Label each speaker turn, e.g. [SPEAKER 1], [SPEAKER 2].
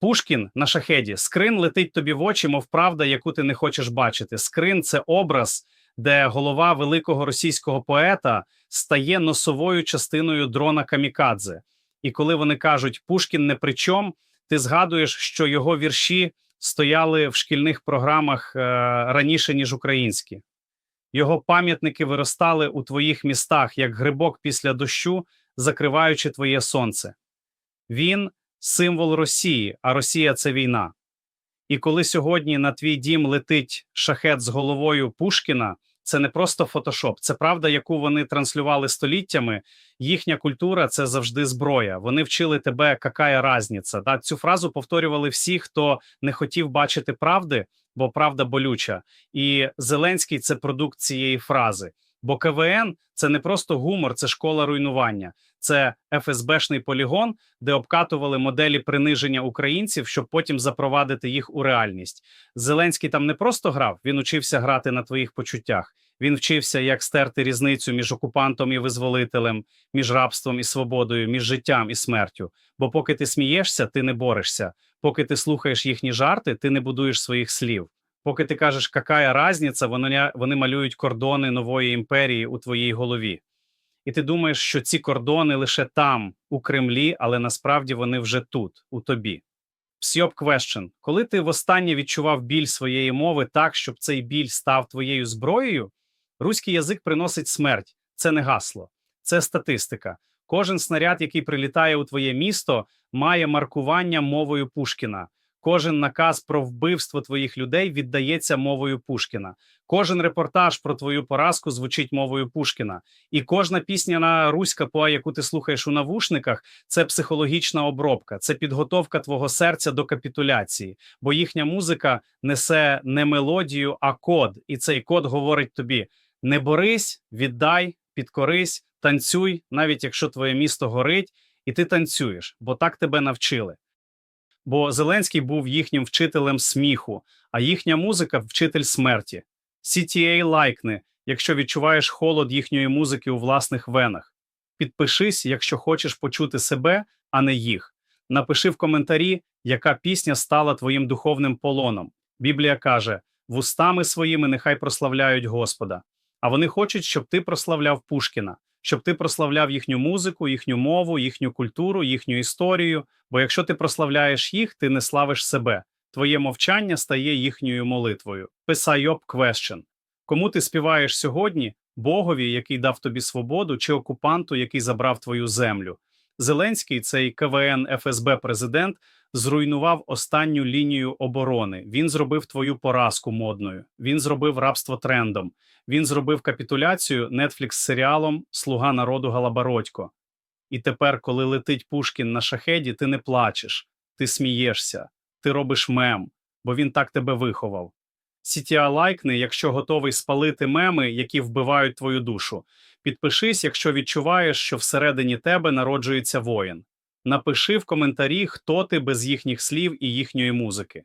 [SPEAKER 1] Пушкін на шахеді. Скрин летить тобі в очі, мов правда, яку ти не хочеш бачити. Скрин це образ, де голова великого російського поета стає носовою частиною дрона Камікадзе. І коли вони кажуть Пушкін не при чому, ти згадуєш, що його вірші стояли в шкільних програмах е, раніше, ніж українські. Його пам'ятники виростали у твоїх містах, як грибок після дощу, закриваючи твоє сонце. Він символ Росії, а Росія це війна. І коли сьогодні на твій дім летить шахет з головою Пушкіна, це не просто фотошоп, це правда, яку вони транслювали століттями. Їхня культура це завжди зброя. Вони вчили тебе, какая разниця. Да? Цю фразу повторювали всі, хто не хотів бачити правди, бо правда болюча. І Зеленський це продукт цієї фрази. Бо КВН це не просто гумор, це школа руйнування, це ФСБшний полігон, де обкатували моделі приниження українців, щоб потім запровадити їх у реальність. Зеленський там не просто грав, він учився грати на твоїх почуттях. Він вчився, як стерти різницю між окупантом і визволителем, між рабством і свободою, між життям і смертю. Бо поки ти смієшся, ти не борешся. Поки ти слухаєш їхні жарти, ти не будуєш своїх слів. Поки ти кажеш, какая разниця, вони, вони малюють кордони нової імперії у твоїй голові. І ти думаєш, що ці кордони лише там, у Кремлі, але насправді вони вже тут, у тобі. Псьоп question. Коли ти востаннє відчував біль своєї мови так, щоб цей біль став твоєю зброєю, руський язик приносить смерть. Це не гасло, це статистика. Кожен снаряд, який прилітає у твоє місто, має маркування мовою Пушкіна. Кожен наказ про вбивство твоїх людей віддається мовою Пушкіна. Кожен репортаж про твою поразку звучить мовою Пушкіна. І кожна пісня на руська поа, яку ти слухаєш у навушниках, це психологічна обробка, це підготовка твого серця до капітуляції, бо їхня музика несе не мелодію, а код. І цей код говорить тобі: не борись, віддай, підкорись, танцюй, навіть якщо твоє місто горить, і ти танцюєш, бо так тебе навчили. Бо Зеленський був їхнім вчителем сміху, а їхня музика вчитель смерті. CTA лайкни, якщо відчуваєш холод їхньої музики у власних венах. Підпишись, якщо хочеш почути себе, а не їх. Напиши в коментарі, яка пісня стала твоїм духовним полоном. Біблія каже: вустами своїми нехай прославляють Господа. А вони хочуть, щоб ти прославляв Пушкіна, щоб ти прославляв їхню музику, їхню мову, їхню культуру, їхню історію. Бо якщо ти прославляєш їх, ти не славиш себе. Твоє мовчання стає їхньою молитвою. Писайоп question. Кому ти співаєш сьогодні? Богові, який дав тобі свободу, чи окупанту, який забрав твою землю? Зеленський, цей КВН ФСБ президент, зруйнував останню лінію оборони. Він зробив твою поразку модною. Він зробив рабство трендом. Він зробив капітуляцію Netflix серіалом Слуга народу Галабородько. І тепер, коли летить Пушкін на шахеді, ти не плачеш, ти смієшся, ти робиш мем, бо він так тебе виховав. Сітіа лайкни, якщо готовий спалити меми, які вбивають твою душу. Підпишись, якщо відчуваєш, що всередині тебе народжується воїн. Напиши в коментарі, хто ти без їхніх слів і їхньої музики.